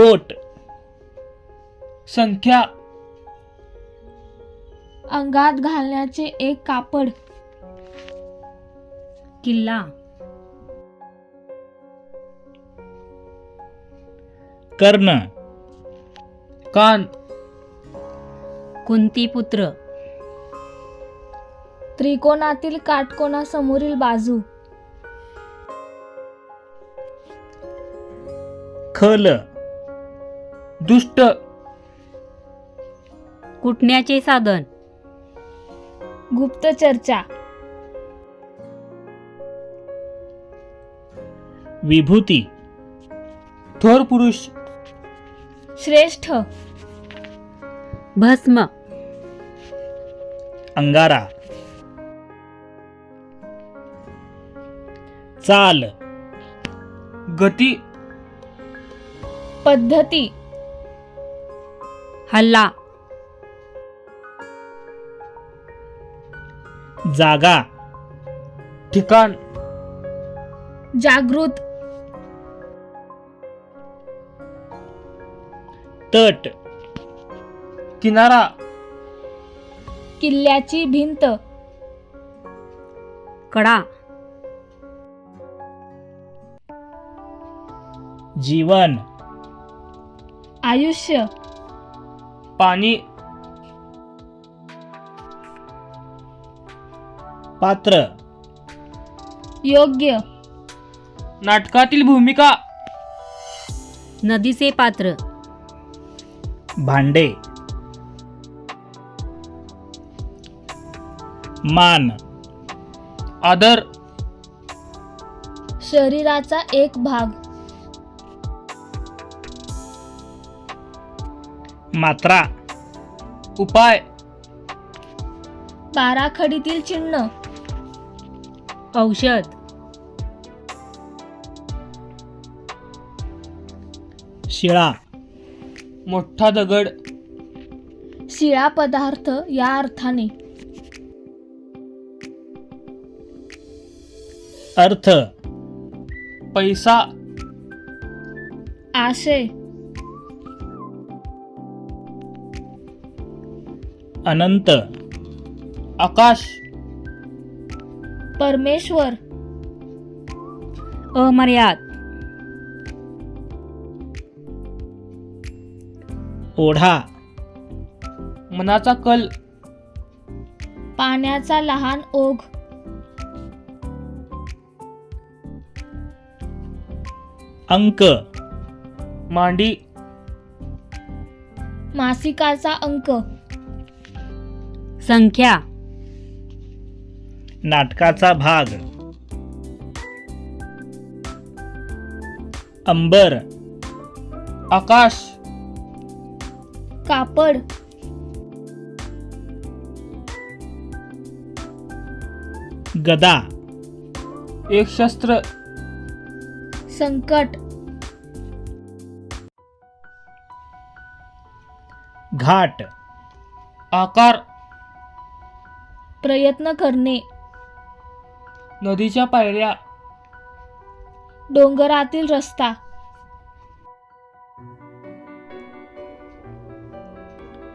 Coat. संख्या. अंगात घालण्याचे एक कापड. किल्ला. कर्ण. कान. कुंतीपुत्र त्रिकोणातील काटकोणासमोरील बाजू. खल. दुष्ट. कुटण्याचे साधन. गुप्त चर्चा. विभूती. थोर पुरुष. श्रेष्ठ. भस्म. अंगारा. चाल. गती. पद्धती. हल्ला. जागा. ठिकाण. जागृत. तट. किनारा. किल्ल्याची भिंत. कडा. जीवन. आयुष्य. पाणी. पात्र. योग्य. नाटकातील भूमिका. नदीचे पात्र. भांडे. मान. आदर. शरीराचा एक भाग. मात्रा. उपाय. बाराखडीतील चिन्ह. औषध. शिळा. मोठा दगड. शिळा पदार्थ या अर्थाने. अर्थ. पैसा. आशय. अनंत आकाश. परमेश्वर. अमर्याद. ओढा. मनाचा कल. पाण्याचा लहान ओघ. अंक. मांडी. मासिकाचा अंक. संख्या. नाटकाचा भाग. अंबर. आकाश. कापड. गदा. एक शस्त्र. संकट. घाट. आकार. प्रयत्न करणे. नदीच्या पायऱ्या. डोंगरातील रस्ता.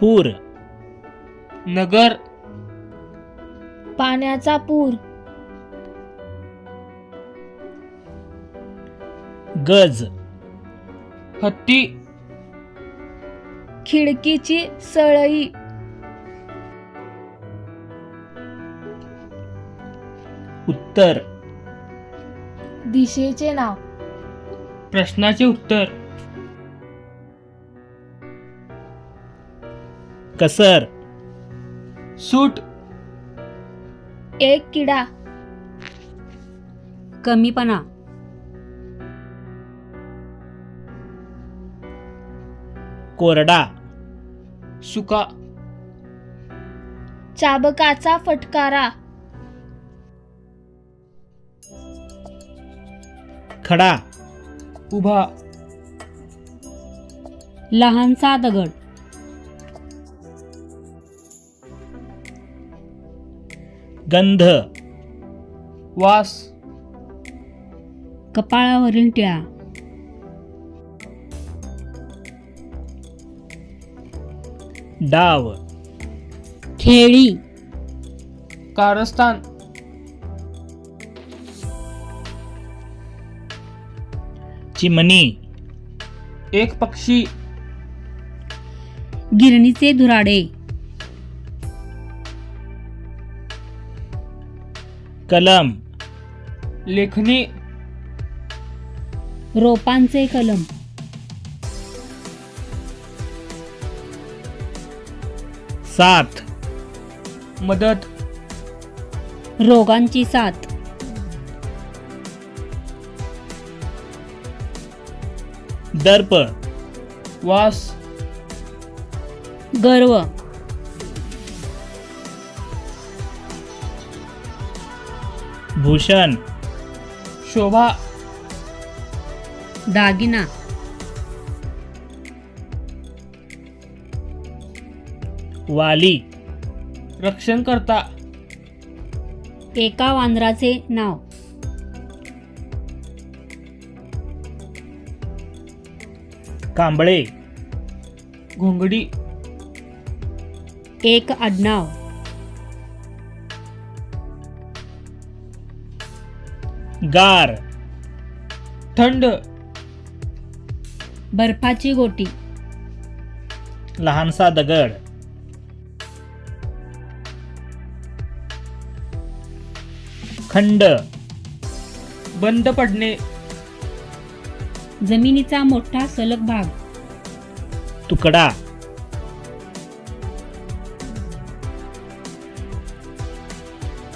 पूर. नगर. पाण्याचा पूर. गज. हत्ती. खिडकीची सळई. उत्तर. दिशेचे नाव. प्रश्नाचे उत्तर. कसर. सूट. एक किडा. कमीपणा. कोरडा. सुका. चाबकाचा फटकारा. खडा. उभा. लहानसा दगड गंध. वास. कपाळावरील टिळा. डाव. खेळी. कारस्थान. चिमणी एक पक्षी. गिरणीचे धुराडे. कलम. लेखणी रोपांचे कलम. साथ मदत. रोगांची साथ. दर्प वास. गर्व. भूषण. शोभा. दागिना. वाली. रक्षण करता एका वांद्राचे नाव. कांबळे. घोंगडी. एक आडनाव. गार. थंड. बर्फाची गोटी. लहानसा दगड. खंड. बंद पडणे. जमिनीचा मोठा सलग भाग. तुकडा.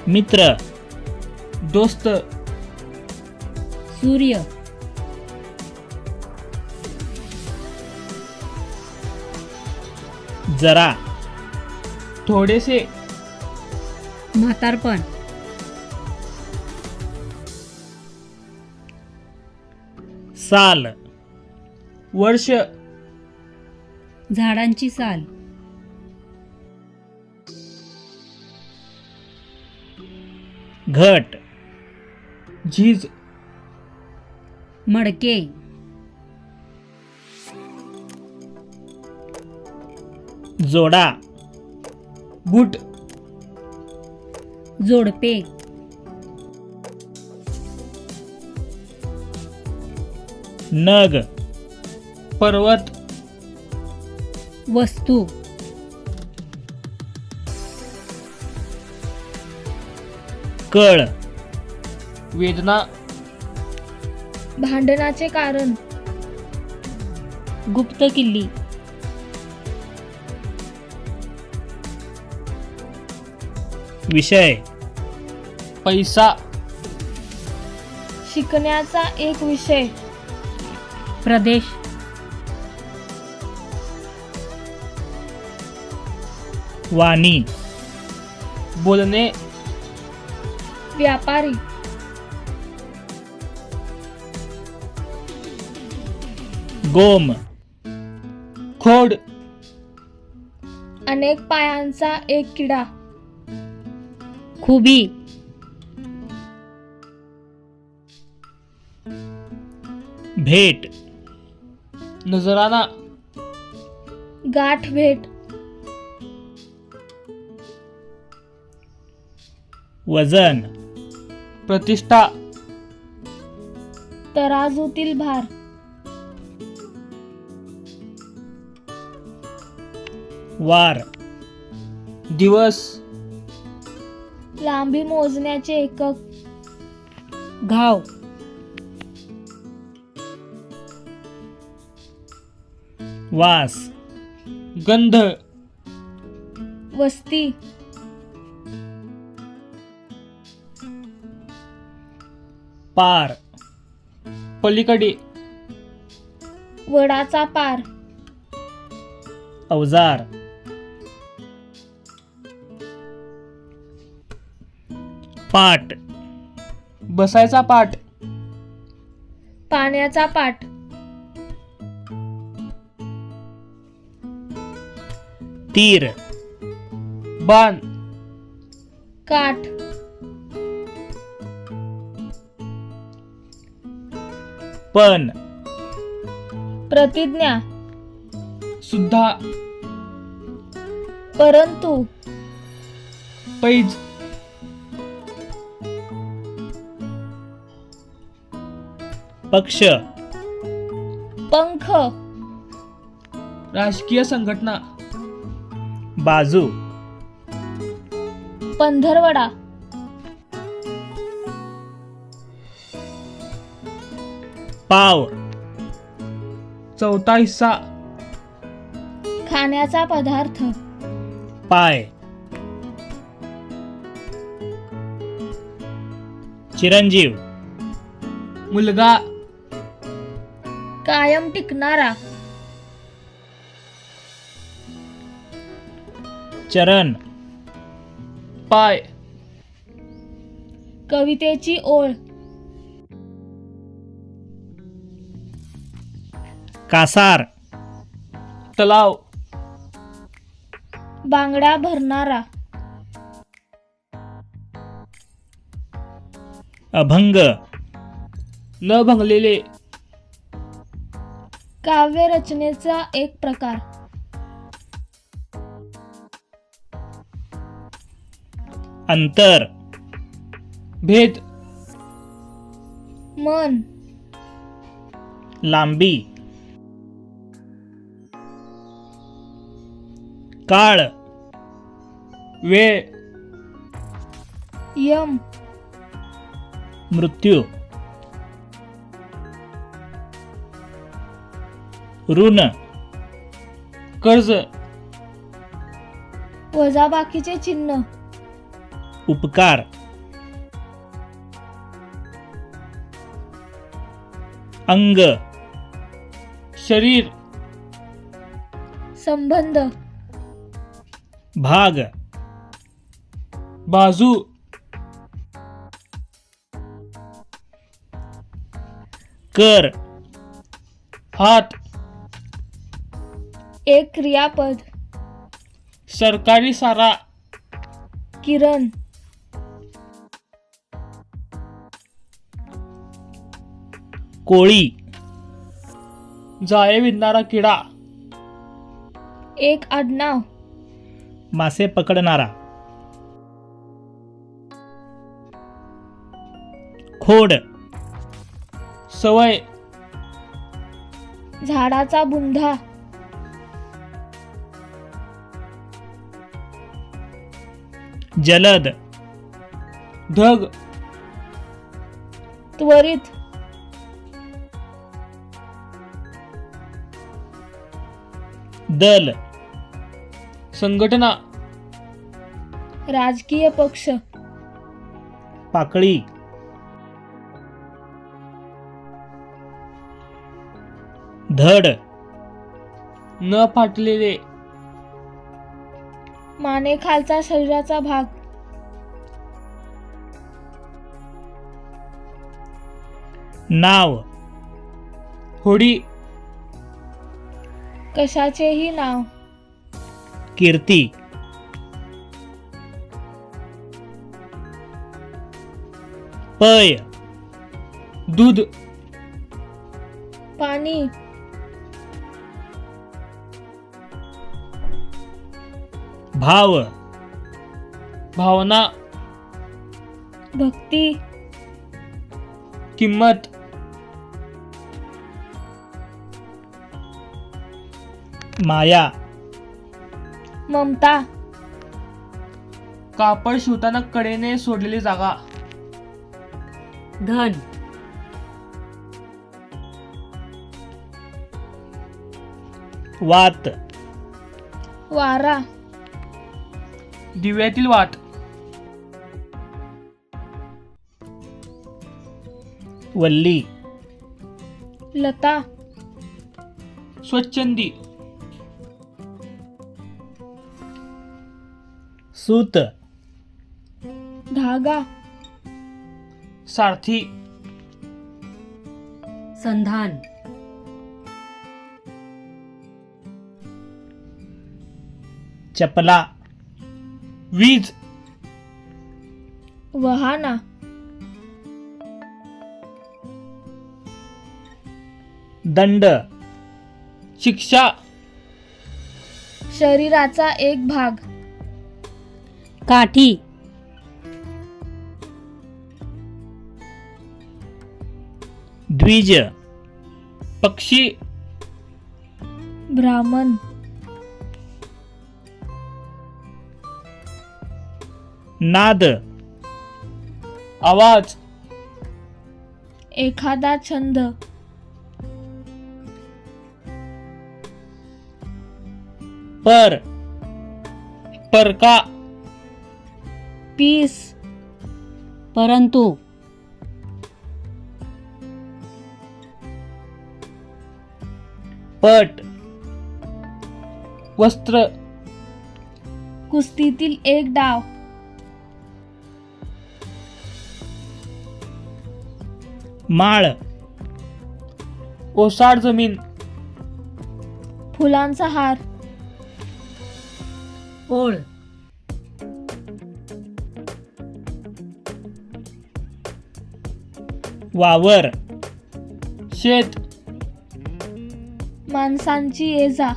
मित्र. दोस्त. सूर्य. जरा. थोडेसे. म्हातारपण. साल. वर्ष. झाडांची साल. घट. झीज. मडके. जोडा. बूट. जोडपे. नग पर्वत वस्तू. कळ वेदना. भांडणाचे कारण. गुप्त किल्ली. विषय पैसा. शिकण्याचा एक विषय. प्रदेश. वाणी. बोलणे. व्यापारी. गोम. खोड. अनेक पायांचा एक किडा. खुबी. भेट. नजराना. गाठ भेट. वजन. प्रतिष्ठा. तराजूतील भार. वार. दिवस. लांबी मोजण्याचे एकक. घाव. वास. गंध. वस्ती. पार. पलीकडे. वडाचा पार. अवजार. पाट. बसायचा पाठ पाण्याचा पाट. तीर बाण. काठ. पण. प्रतिज्ञा. सुद्धा. परंतु. पैज. पक्ष. पंख. राजकीय संघटना. बाजू. पंधरवडा. पाव. चौथा हिस्सा खाण्याचा पदार्थ. पाय. चिरंजीव. मुलगा. कायम टिकणारा. चरण. पाय. कवितेची ओळ. कासार. तलाव. बांगड्या भरणारा. अभंग. न भंगलेले. काव्य रचनेचा एक प्रकार. अंतर. भेद. मन. लांबी. काळ. वेळ. यम. मृत्यू. ऋण. कर्ज. वजाबाकीचे चिन्ह. उपकार. अंग. शरीर. संबंध. भाग. बाजू. कर. हात. एक क्रियापद. सरकारी सारा. किरण. कोळी. जाळे विणणारा किडा. एक आडनाव. मासे पकडणारा. खोड. सवय. झाडाचा बुंधा जलद. ढग. त्वरित. दल संघटना राजकीय पक्ष. पाकळी. धड न फाटलेले. मानेखालचा शरीराचा भाग. नाव. होडी. कशाचेही नाव. कीर्ती. पय. दूध. पाणी. भाव. भावना. भक्ती. किंमत. माया. ममता. कापड शिवताना कडेने सोडलेली जागा. धन. वात. वारा. दिव्यातील वाट वल्ली. लता. स्वच्छंदी. सूत. धागा. सारथी. संधान. चपला. वीज. वहाना. दंड. शिक्षा. शरीराचा एक भाग. काठी. द्विज. पक्षी. ब्राह्मण. नाद. आवाज. एखादा छंद. पर. परका. पीस. परंतु पट. वस्त्र. कुस्तीतील एक डाव. माळ. ओसाड जमीन. फुलांचा हार. ओळ. वावर. शेत. माणसांची ये जा.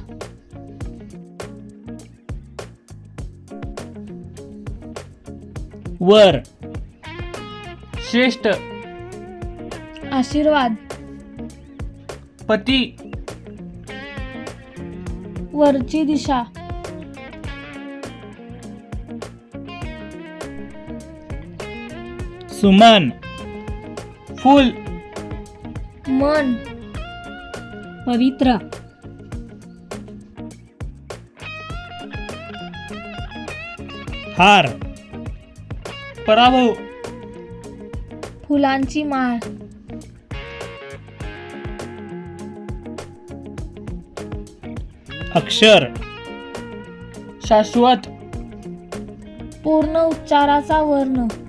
वर. श्रेष्ठ. आशीर्वाद. पती. वरची दिशा. सुमन. फूल। मन। पवित्र। हार। पराभव। फुलांची माळ। अक्षर। शाश्वत। पूर्ण उच्चाराचा वर्ण।